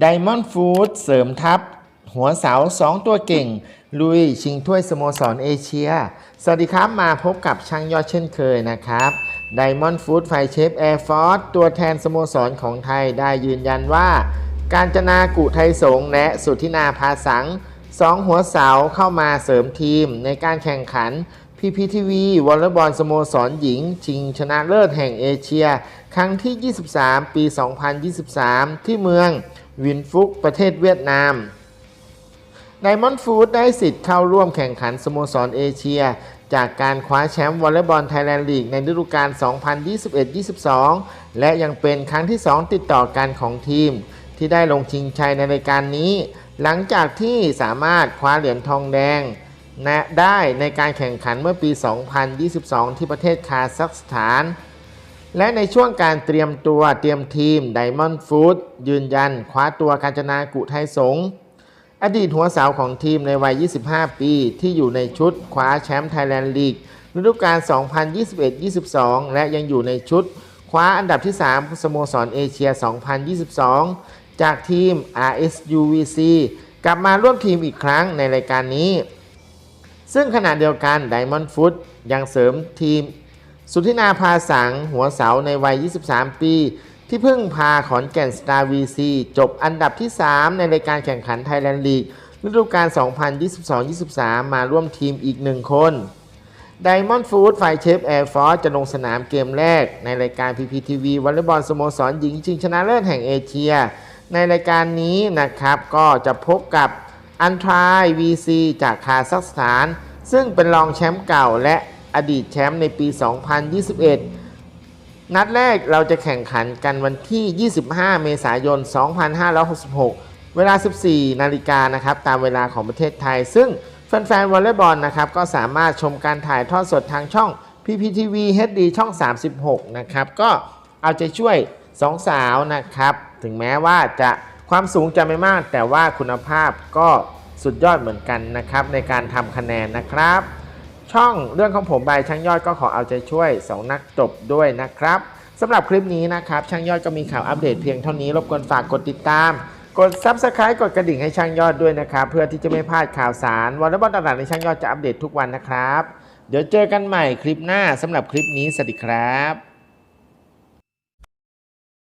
ไดมอนด์ฟู้ดเสริมทัพ หัวเสา 2 ตัวเก่ง ลุยชิงถ้วยสโมสรเอเชีย สวัสดีครับมาพบกับช่างยอดเช่นเคยนะครับไดมอนด์ฟู้ดไฟเชฟแอร์ฟอร์ตัวแทนสโมสรของไทยได้ยืนยันว่า การจนากุไทยสงและสุทธินาภาสังสองหัวเสาเข้ามาเสริมทีมในการแข่งขัน PPTV วอลเลย์บอลสโมสรหญิง ชิงชนะเลิศแห่งเอเชีย ครั้งที่ 23 ปี 2023 ที่เมือง วินฟุกประเทศเวียดนามไดมอนด์ฟู้ดได้สิทธิ์เข้าร่วมแข่งขันสโมสรเอเชีย จากการคว้าแชมป์วอลเลย์บอลไทยแลนด์ลีกในฤดูกาล 2021-22 และยังเป็นครั้งที่ 2 ติดต่อกันของทีม ที่ได้ลงชิงชัยในรายการนี้ หลังจากที่สามารถคว้าเหรียญทองแดงนะได้ในการแข่งขันเมื่อปี 2022 ที่ประเทศคาซัคสถาน และในช่วงการเตรียมตัวเตรียมทีม Diamond Food ยืนยัน คว้าตัวการจนากุไทยสงฆ์อดีตหัวสาวของทีมในวัย 25 ปี ที่อยู่ในชุดคว้าแชมป์ไทยแลนด์ลีกฤดูกาล 2021-22 และยังอยู่ในชุด คว้าอันดับที่ 3 สโมสรเอเชีย 2022 จากทีม RSUVC กลับมาร่วมทีมอีกครั้งในรายการนี้ ซึ่งขณะเดียวกัน Diamond Food ยังเสริมทีม สุทธินาภาสังหัวเสาในวัย 23 ปี ที่เพิ่งพาขอนแก่นสตาร์วีซีจบอันดับที่ 3 ในรายการแข่งขันไทยแลนด์ลีกฤดูกาล 2022-23 มาร่วมทีมอีกหนึ่งคน Diamond Food ไฟเชฟแอร์ฟอร์จะลงสนามเกมแรก ในรายการ PPTV วอลเลย์บอลสโมสรหญิงชิงชนะเลิศแห่งเอเชีย ในรายการนี้นะครับก็จะพบกับอันทราย VC จากคาซัคสถาน ซึ่งเป็นรองแชมป์เก่าและ อดีตแชมป์ในปี 2021 นัดแรกเราจะแข่งขันกันวันที่ 25 เมษายน 2566 เวลา 14 นาฬิกานะครับ ตามเวลาของประเทศไทย ซึ่งแฟนๆวอลเลย์บอลนะครับก็สามารถชมการถ่ายทอดสดทางช่อง PPTV HD ช่อง 36 นะครับ ก็เอาใจช่วยสองสาวนะครับ ถึงแม้ว่าจะความสูงจะไม่มาก แต่ว่าคุณภาพก็สุดยอดเหมือนกันนะครับ ในการทำคะแนนนะครับ ช่องเรื่องของผมบายช่างยอดก็ขอเอาใจช่วย 2 นักจบด้วยนะครับสำหรับคลิปนี้นะครับ ช่างยอดก็มีข่าวอัปเดตเพียงเท่านี้รบกวนฝากกดติดตาม กด Subscribe กดกระดิ่งให้ช่างยอดด้วยนะครับ เพื่อที่จะไม่พลาดข่าวสารวอลเลย์บอลต่างๆในช่างยอดจะอัปเดตทุกวันนะครับ เดี๋ยวเจอกันใหม่คลิปหน้าสำหรับคลิปนี้สวัสดีครับ